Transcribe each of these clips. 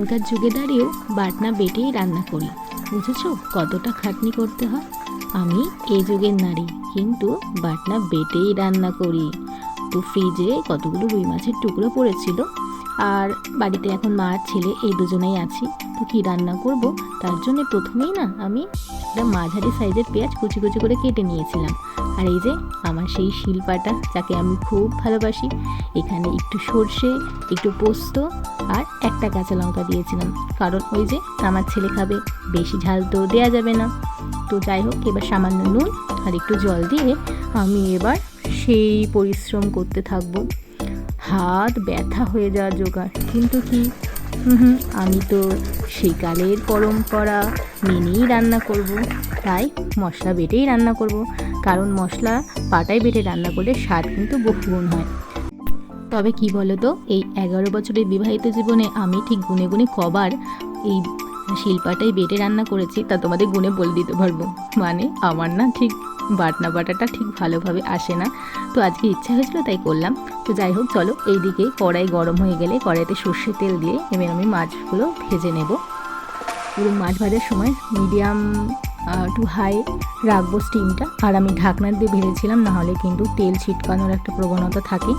এখনকার যুগে দাঁড়িয়েও বাটনা বেটেই রান্না করি। বুঝেছ? কতটা খাটনি করতে হয়? আমি এই যুগের নারী, কিন্তু বাটনা বেটেই রান্না করি। তো ফ্রিজে কতগুলো রুই মাছের টুকরো পড়েছিল। আর বাড়িতে এখন মা আর ছেলে এই দুজনেই আছি। তো কী রান্না করব? তার জন্য প্রথমেই না আমি একটা মাঝারি সাইজের পেঁয়াজ কুচি কুচি করে কেটে নিয়েছিলাম। আর এই যে আমার সেই শিলপাটা যাকে আমি খুব ভালোবাসি, এখানে একটু সর্ষে, একটু পোস্ত আর একটা কাঁচা লঙ্কা দিয়েছিলাম। কারণ ওই যে আমার ছেলে খাবে, বেশি ঝাল তো দেওয়া যাবে না। তো যাই হোক, এবার সামান্য নুন আর একটু জল দিয়ে আমি এবার সেই পরিশ্রম করতে থাকব। হাত ব্যথা হয়ে যাওয়ার জোগাড়। কিন্তু কি? হুম আমি তো সেকালের পরম্পরা মেনেই রান্না করব। তাই মশলা বেটেই রান্না করব। কারণ মশলা পাটায় বেটে রান্না করলে স্বাদ কিন্তু বহুগুণ হয়। তবে কি বলো তো এই এগারো বছরের বিবাহিত জীবনে আমি ঠিক গুনে গুনে কবার এই শিল্পাটাই বেটে রান্না করেছি, তা তোমাদের গুণে বলে দিতে পারব। মানে আমার না ঠিক বাটনা বাটাটা ঠিক ভালোভাবে আসে না। তো আজকে ইচ্ছা হয়েছিল তাই করলাম। তো যাই হোক, চলো এইদিকে কড়াই গরম হয়ে গেলে কড়াইতে সর্ষের তেল দিয়ে এবার আমি মাছগুলো ভেজে নেব। এবং মাছ ভাজার সময় মিডিয়াম টু হাই রাখব স্টিমটা আর আমি ঢাকনা দিয়ে ভেজেছিলাম, নাহলে কিন্তু তেল ছিটকানোর একটা প্রবণতা থাকে।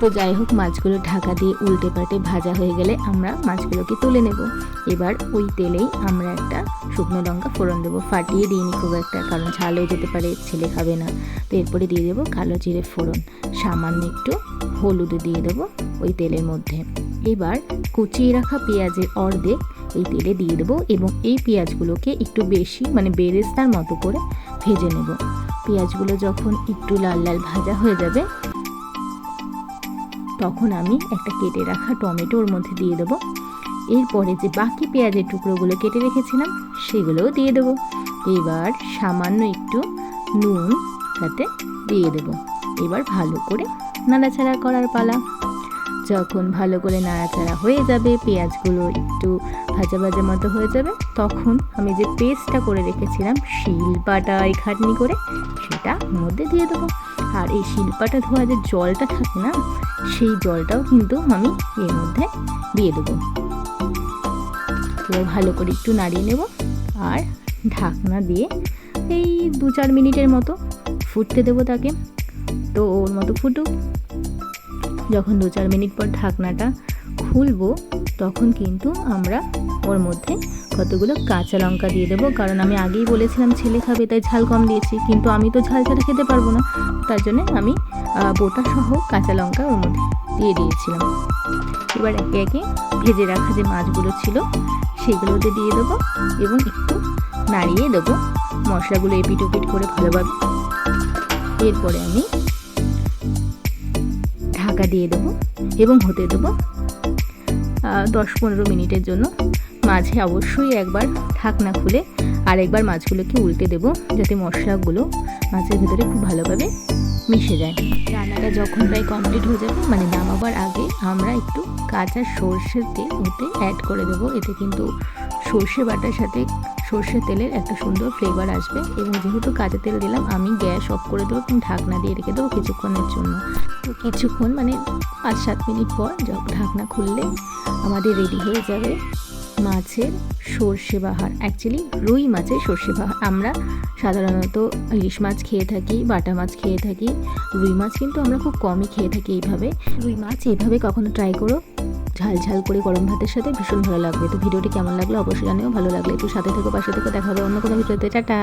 তো যাই হোক, মাছগুলো ঢাকা দিয়ে উল্টে পাল্টে ভাজা হয়ে গেলে আমরা মাছগুলোকে তুলে নেব। এবার ওই তেলেই আমরা একটা শুকনো লঙ্কা ফোড়ন দেবো। ফাটিয়ে দিইনি খুব একটা, কারণ ঝাল হয়ে যেতে পারে, ছেলে খাবে না। তো এরপরে দিয়ে দেবো কালো জিরে ফোড়ন। সামান্য একটু হলুদ দিয়ে দেবো ওই তেলের মধ্যে। এবার কুচিয়ে রাখা পেঁয়াজের অর্ধেক এই তেলে দিয়ে দেবো এবং এই পেঁয়াজগুলোকে একটু বেশি মানে বেরেস্তার মতো করে ভেজে নেব। পেঁয়াজগুলো যখন একটু লাল লাল ভাজা হয়ে যাবে, তখন আমি একটা কেটে রাখা টমেটোর মধ্যে দিয়ে দেবো। এরপরে যে বাকি পেঁয়াজের টুকরোগুলো কেটে রেখেছিলাম, সেগুলোও দিয়ে দেবো। এবার সামান্য একটু নুন তাতে দিয়ে দেবো। এবার ভালো করে নাড়াচাড়া করার পালা। যখন ভালো করে নাড়াচাড়া হয়ে যাবে, পেঁয়াজগুলো একটু ভাজা ভাজা মতো হয়ে যাবে, তখন আমি যে পেস্টটা করে রেখেছিলাম শিলপাটায় খাটনি করে, সেটা মধ্যে দিয়ে দেবো। আর এই শিলপাটা ধোয়া যে জলটা থাকে না, সেই জলটাও কিন্তু আমি এর মধ্যে দিয়ে দেবো। এবার ভালো করে একটু নাড়িয়ে নেব আর ঢাকনা দিয়ে এই দু চার মিনিটের মতো ফুটতে দেবো তাকে। তো ওর মতো ফুটুক। যখন দু চার মিনিট পর ঢাকনাটা খুলবো, তখন কিন্তু আমরা ওর মধ্যে কতগুলো কাঁচা লঙ্কা দিয়ে দেবো। কারণ আমি আগেই বলেছিলাম ছেলে খাবে, তাই ঝাল কম দিয়েছি। কিন্তু আমি তো ঝাল ছাড়া খেতে পারব না। তার জন্য আমি বোটা সহ কাঁচা লঙ্কা ওর মধ্যে দিয়ে দিয়েছিলাম। এবার একে একে ভেজে রাখা যে মাছগুলো ছিল সেগুলোতে দিয়ে দেবো এবং একটু নাড়িয়ে দেবো। মশলাগুলো এপিট ওপিট করে ভালোভাবে। এরপরে আমি ঢাকা দিয়ে দেবো এবং হতে দেবো দশ পনেরো মিনিটের জন্য। মাঝে অবশ্যই একবার ঢাকনা খুলে আরেকবার মাছগুলোকে উল্টে দেবো যাতে মশলাগুলো মাছের ভেতরে খুব ভালোভাবে মিশে যায়। রান্নাটা যখন প্রায় কমপ্লিট হয়ে যাবে মানে নামাবার আগে আমরা একটু কাঁচা সর্ষের তেল ওতে অ্যাড করে দেবো। এতে কিন্তু সর্ষে বাটার সাথে সর্ষের তেলের একটা সুন্দর ফ্লেভার আসবে এবং যেহেতু কাঁচা তেল দিলাম, আমি গ্যাস অফ করে দেবো এবং ঢাকনা দিয়ে রেখে দেবো কিছুক্ষণের জন্য। তো কিছুক্ষণ মানে পাঁচ সাত মিনিট পর যখন ঢাকনা খুললে আমাদের রেডি হয়ে যাবে মাছের সর্ষে বাহার। অ্যাকচুয়ালি রুই মাছের সর্ষে বাহার। আমরা সাধারণত ইলিশ মাছ খেয়ে থাকি, বাটা মাছ খেয়ে থাকি, রুই মাছ কিন্তু আমরা খুব কমই খেয়ে থাকি এইভাবে। রুই মাছ এইভাবে কখনো ট্রাই করো? ঝাল ঝাল করে গরম ভাতের সাথে ভীষণ ভালো লাগবে। তো ভিডিওটি কেমন লাগল অবশ্যই জানিও, ভালো লাগলে একটু সাথে থেকে, পাশে থেকে, দেখা হবে অন্য কোনো ভিডিওতে। টাটা!